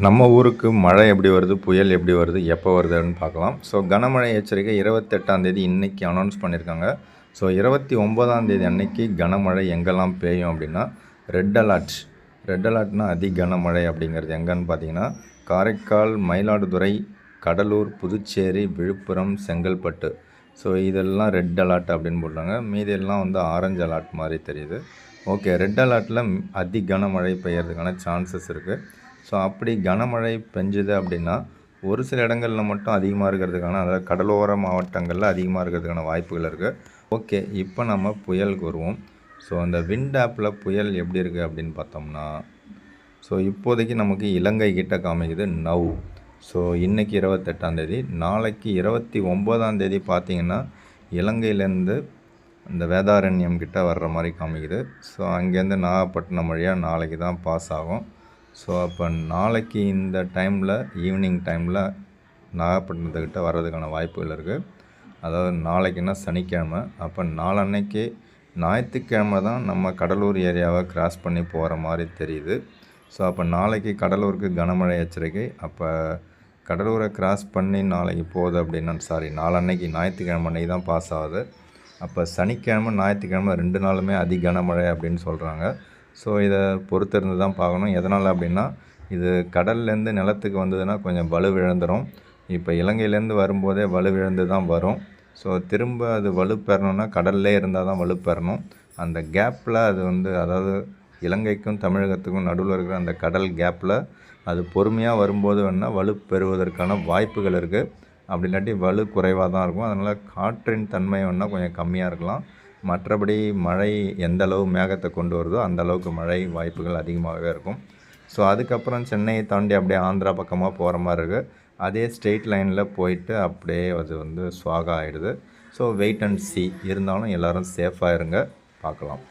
நம்ம ஊருக்கு மழை எப்படி வருது புயல் எப்படி வருது எப்போ வருதுன்னு பார்க்கலாம். ஸோ கனமழை எச்சரிக்கை இருபத்தெட்டாம் தேதி இன்றைக்கி அனௌன்ஸ் பண்ணியிருக்காங்க. ஸோ இருபத்தி ஒன்பதாம் தேதி அன்னைக்கு கனமழை எங்கெல்லாம் பெய்யும் அப்படின்னா ரெட் அலர்ட் ரெட் அலர்ட்னா அதி கனமழை அப்படிங்கிறது எங்கன்னு பார்த்தீங்கன்னா காரைக்கால் மயிலாடுதுறை கடலூர் புதுச்சேரி விழுப்புரம் செங்கல்பட்டு. ஸோ இதெல்லாம் ரெட் அலர்ட் அப்படின்னு போடுறாங்க. மீதியெல்லாம் வந்து ஆரஞ்சு அலர்ட் மாதிரி தெரியுது. ஓகே ரெட் அலர்ட்டில் அதி கனமழை பெய்யறதுக்கான சான்சஸ் இருக்குது ஸோ அப்படி கனமழை பெஞ்சுது அப்படின்னா ஒரு சில இடங்களில் மட்டும் அதிகமாக இருக்கிறதுக்கான அதாவது கடலோர மாவட்டங்களில் அதிகமாக இருக்கிறதுக்கான வாய்ப்புகள் இருக்குது ஓகே இப்போ நம்ம புயலுக்கு வருவோம் ஸோ அந்த விண்ட் ஆப்பில் புயல் எப்படி இருக்குது அப்படின்னு பார்த்தோம்னா ஸோ இப்போதைக்கு நமக்கு இலங்கை கிட்ட காமிக்குது நவ். ஸோ இன்றைக்கி இருபத்தெட்டாந்தேதி நாளைக்கு இருபத்தி ஒம்போதாந்தேதி பார்த்திங்கன்னா இலங்கையிலேருந்து இந்த வேதாரண்யம் கிட்ட வர்ற மாதிரி காமிக்குது. ஸோ அங்கேருந்து நாகப்பட்டினம் வழியாக நாளைக்கு தான் பாஸ் ஆகும். ஸோ அப்போ நாளைக்கு இந்த டைமில் ஈவினிங் டைமில் நாகப்பட்டினத்துக்கிட்ட வர்றதுக்கான வாய்ப்புகள் இருக்குது அதாவது நாளைக்குன்னா சனிக்கிழமை. அப்போ நாளன்னைக்கு ஞாயிற்றுக்கிழமை தான் நம்ம கடலூர் ஏரியாவை கிராஸ் பண்ணி போகிற மாதிரி தெரியுது. ஸோ அப்போ நாளைக்கு கடலூருக்கு கனமழை எச்சரிக்கை. அப்போ கடலூரை கிராஸ் பண்ணி நாளைக்கு போகுது அப்படின்னா சாரி நாளன்னைக்கு ஞாயிற்றுக்கிழமை அன்னைக்கு தான் பாஸ் ஆகுது. அப்போ சனிக்கிழமை ஞாயிற்றுக்கிழமை ரெண்டு நாளுமே அதி கனமழை அப்படின்னு சொல்கிறாங்க ஸோ இதை பொறுத்திருந்து தான் பார்க்கணும். எதனால் அப்படின்னா இது கடல்லேருந்து நிலத்துக்கு வந்ததுன்னா கொஞ்சம் வலுவிழந்துடும் இப்போ இலங்கையிலேருந்து வரும்போதே வலுவிழந்து தான் வரும். ஸோ திரும்ப அது வலுப்பெறணும்னா கடல்லே இருந்தால் தான் வலுப்பெறணும் அந்த கேப்பில் அது வந்து அதாவது இலங்கைக்கும் தமிழகத்துக்கும் நடுவில் இருக்கிற அந்த கடல் கேப்பில் அது பொறுமையாக வரும்போது வேணால் வலு பெறுவதற்கான வாய்ப்புகள் இருக்குது அப்படி இல்லாட்டி வலு குறைவாக தான் இருக்கும். அதனால் காற்றின் தன்மை வேணால் கொஞ்சம் கம்மியாக இருக்கலாம். மற்றபடி மழை எந்த அளவு மேகத்தை கொண்டு வருதோ அந்த அளவுக்கு மழை வாய்ப்புகள் அதிகமாகவே இருக்கும். ஸோ அதுக்கப்புறம் சென்னையை தாண்டி அப்படியே ஆந்திரா பக்கமாக போகிற மாதிரி இருக்குது அதே ஸ்ட்ரெயிட் லைனில் போயிட்டு அப்படியே அது வந்து ஸ்வாகா ஆகிடுது ஸோ வெயிட் அண்ட் சி இருந்தாலும் எல்லோரும் சேஃபாக இருங்க. பார்க்கலாம்.